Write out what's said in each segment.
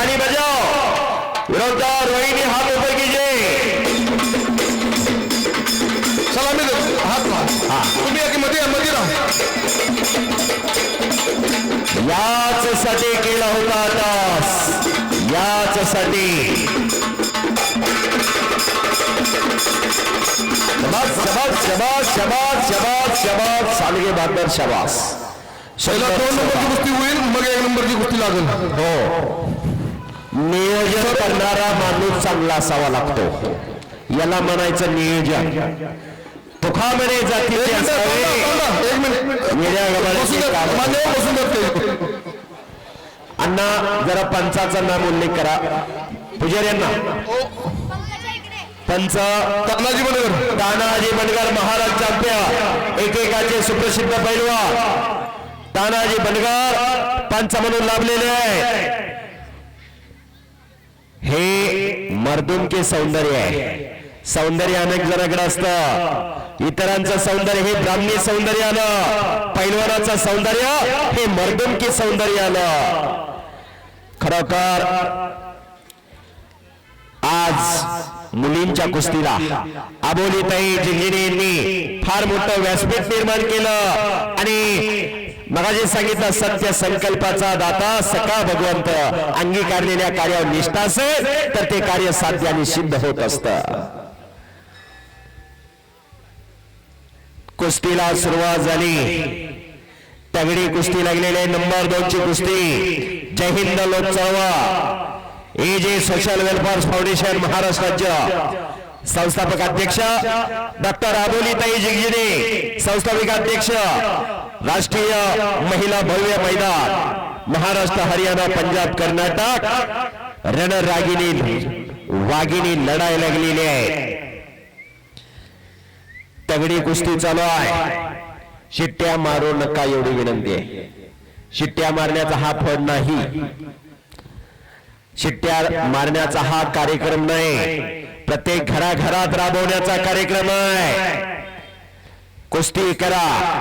ताली बजाव विरोध रोहिणी हात ऊपर कीजिए। चला मी देतो हात वा तुम्ही एक मध्ये मध्ये राहा याच साठी केला होता तास। याच साठी शबास शबास शबास शबास शबास शबास सालगे बहादर शबास दोन नंबरची कुस्ती होईल मग एक नंबरची कुस्ती लागेल। हो। नियोजन करणारा माणूस चांगला असावा लागतो. याला म्हणायचं नियोजन. तुखामणे जातीचे असावे एक मिनिट. वेड्या गबाळ्याचे बसून द्या. काम. मान्यवर बसून द्या ते. अण्णा जरा पंचाचा नाम उल्लेख करा. पुजारी यांना पंच. तानाजी बनगर. तानाजी बनगर महाराज चॅम्पियन एकेकाचे सुप्रसिद्ध पैलवा तानाजी बनगर पंच म्हणून लाभलेले आहे हे मर्दुमके सौंदर्य आहे. सौंदर्य अनेक जणांकडे असत. इतरांचं सौंदर्य हे ब्राह्मी सौंदर्य आलं पैलवानाचं सौंदर्य हे मर्दुमके सौंदर्य आलं खरोखर आज मुलींच्या कुस्तीला अबोलीताई जिंगिणी यांनी फार मोठं व्यासपीठ निर्माण केलं. आणि मगाशी सांगितलं सत्य संकल्पाचा दाता सका भगवंत. अंगीकारलेल्या कार्यावर निष्ठा असेल तर ते कार्य साध्य आणि सिद्ध होत असत. कुस्तीला सुरुवात झाली. तगडी कुस्ती लागलेली नंबर दोन ची कुस्ती. जय हिंद लोक चळवळ. ए जे सोशल वेलफेअर फाउंडेशन महाराष्ट्र राज्य. संस्थापक अध्यक्ष डॉक्टर अबोलीताई जिगजिने संस्थापक अध्यक्ष राष्ट्रीय महिला भव्य मैदान महाराष्ट्र हरियाणा पंजाब कर्नाटक. रणरागिनी वागिनी लढाई लागलेली आहे. तगडी कुस्ती चालू आहे. शिट्ट्या मारू नका एवढी विनंती आहे. शिट्ट्या मारण्याचा हा फळ नाही. शिट्ट्या मारण्याचा हा कार्यक्रम नाही. प्रत्येक घराघरात राबवण्याचा कार्यक्रम आहे. कुस्ती करा.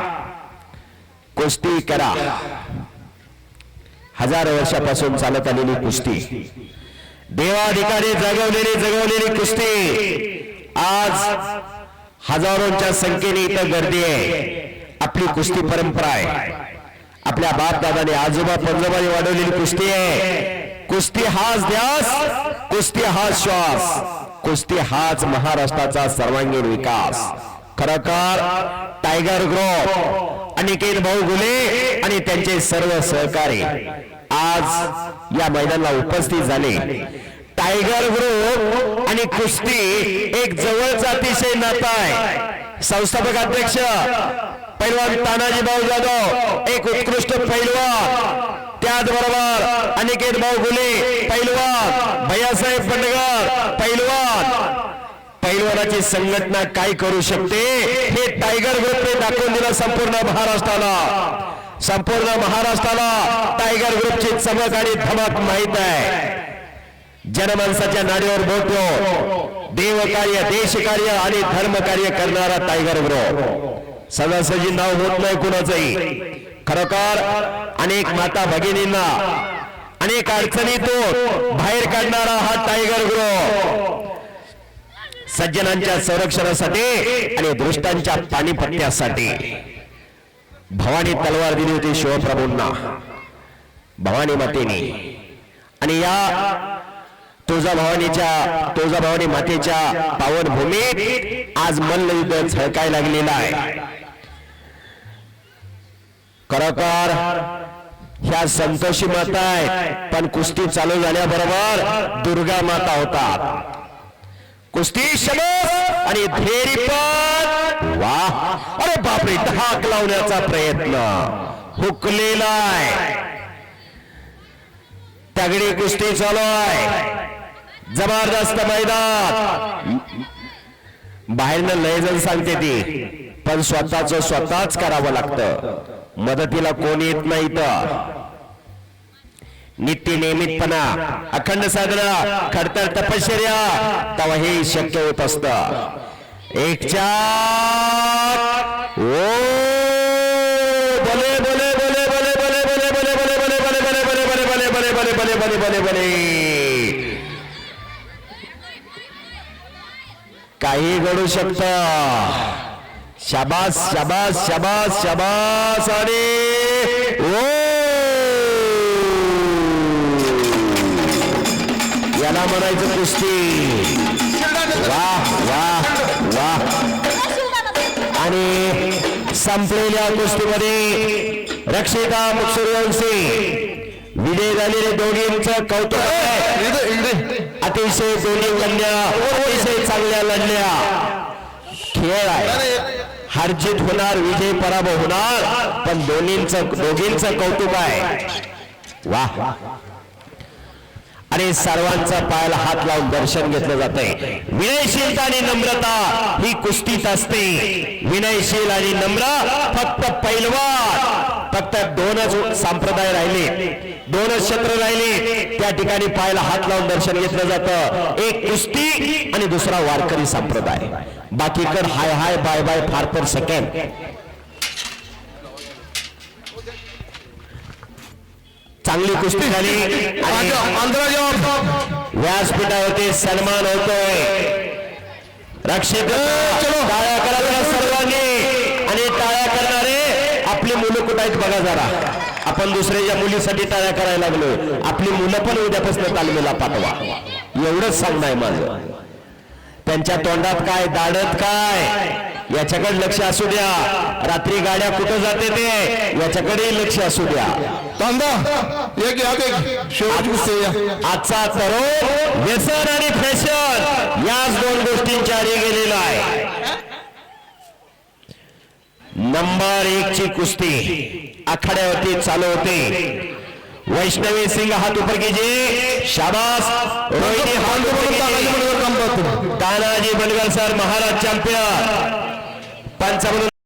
कुस्ती करा. हजार वर्षापासून चालत आलेली कुस्ती. देवाधिकारी जगवलेली जगवलेली कुस्ती. आज हजारोंच्या संख्येने इथं गर्दी आहे. आपली कुस्ती परंपरा आहे. आपल्या बाप दादाने आजोबा पंजोबाने वाढवलेली कुस्ती आहे. कुस्ती हाच ध्यास कुस्ती हाच श्वास कुस्ती हाच महाराष्ट्राचा सर्वांगीण विकास. खरोखर टायगर ग्रुप अनिकेत भाऊ गुले आणि त्यांचे सर्व सहकारी आज या मैदानाला उपस्थित झाले. टायगर ग्रुप आणि कुस्ती एक जवळचा अतिशय नाता आहे. संस्थापक अध्यक्ष पैलवान तानाजी भाऊ जाधव एक उत्कृष्ट पैलवान त्याचबरोबर अनिकेत भाऊ गुले पैलवान भैयासाहेब पंडगर पैलवान पैलवानाची संघटना काय करू शकते? हे टायगर ग्रुपने दाखवून दिलं संपूर्ण महाराष्ट्राला. संपूर्ण महाराष्ट्राला टायगर ग्रुपची चमक आणि धमक माहीत आहे. जनमानसाच्या नाडीवर बोटलो. देवकार्य देशकार्य आणि धर्मकार्य करणारा टायगर ग्रुप. सदासजी नाव होत नाही कुणाचंही. खरोखर अनेक माता भगिनींना अनेक अडचणीतून बाहेर काढणारा हा टायगर ग्रुप. सज्जनांच्या संरक्षणासाठी आणि दृष्टांच्या पाणीपट्ट्यासाठी. भवानी तलवार दिली होती शिवप्रभूंना. भवानी मातेने. आणि या तुळजाभवानीच्या तुळजाभवानी मातेच्या पावन भूमीत आज मल्लयुद्ध झळकाय लागलेला आहे. खरोखर ह्या संतोषी माता आहेत पण कुस्ती चालू झाल्याबरोबर दुर्गा माता होतात. कुस्ती शमस आणि धेरी पण वा. अरे बापरे धाक लावण्याचा प्रयत्न. हुकलेला आहे. तगडी कुस्ती चालू आहे. जबरदस्त मैदान. बाहेरनं लय जण सांगते ती पण स्वतःच स्वतःच करावं लागतं. मदतीला कोण येत नाही तर. नित्य नियमितपणा अखंड साधना खडतर तपश्चर्या तेव्हा हे शक्य होत असत एक चार ओ बोले बोले बोले बोले बोले बोले बोले बोले बोले बोले बोले बोले बोले बोले बोले बोले बोले बले बले काही घडू शकत शाबास शाबास शाबास शाबास आणि ओ याला म्हणायचं कुस्ती. वा वा वा. आणि संपलेल्या कुस्तीमध्ये रक्षिता सूर्यवंशी विजय झालेले दोघींचं कौतुक आहे. अतिशय दोन्ही लढल्या अतिशय चांगल्या लढल्या खेळ आहे. हारजीत होणार विजय पराभव होणार पण दोन्हींचं दोघींचं कौतुक आहे. वा. आणि सर्वांचा पायाला हात लावून दर्शन घेतलं जात आहे विनयशीलता आणि नम्रता ही कुस्तीत असते. विनयशील आणि नम्र फक्त पैलवान. फक्त दोनच संप्रदाय राहिले. दोनच क्षेत्र राहिले. त्या ठिकाणी पायाला हात लावून दर्शन घेतलं जातं. एक कुस्ती आणि दुसरा वारकरी संप्रदाय. बाकीकड हाय हाय बाय बाय फार तर सेकंड चांगली कुस्ती झाली. आणि व्यासपीठावरती सन्मान होतोय. रक्षित चलो. टाळ्या करा सर्वांनी आणि टाळ्या करणारे आपली मुलं कुठं आहेत बघा जरा. आपण दुसऱ्याच्या मुलीसाठी टाळ्या करायला लागलो. आपली मुलं पण उद्यापासून तालमीला पाठवा. एवढंच सांगणं आहे माझं. त्यांच्या तोंडात काय दाडत काय? याच्याकडे लक्ष असू द्या. रात्री गाड्या कुठं जाते ते याच्याकडे लक्ष असू द्या. एक एक. आजचा तरुण व्यसन आणि फॅशन याच दोन गोष्टींच्या आधी गेलेला आहे. नंबर एक ची कुस्ती आखाड्यावरती चालू होते. वैष्णवी सिंग हात उपर कीजिए. शाबास. रोहिणी हात तानाजी बनगर सर महाराज चॅम्पियन. पंचावन्न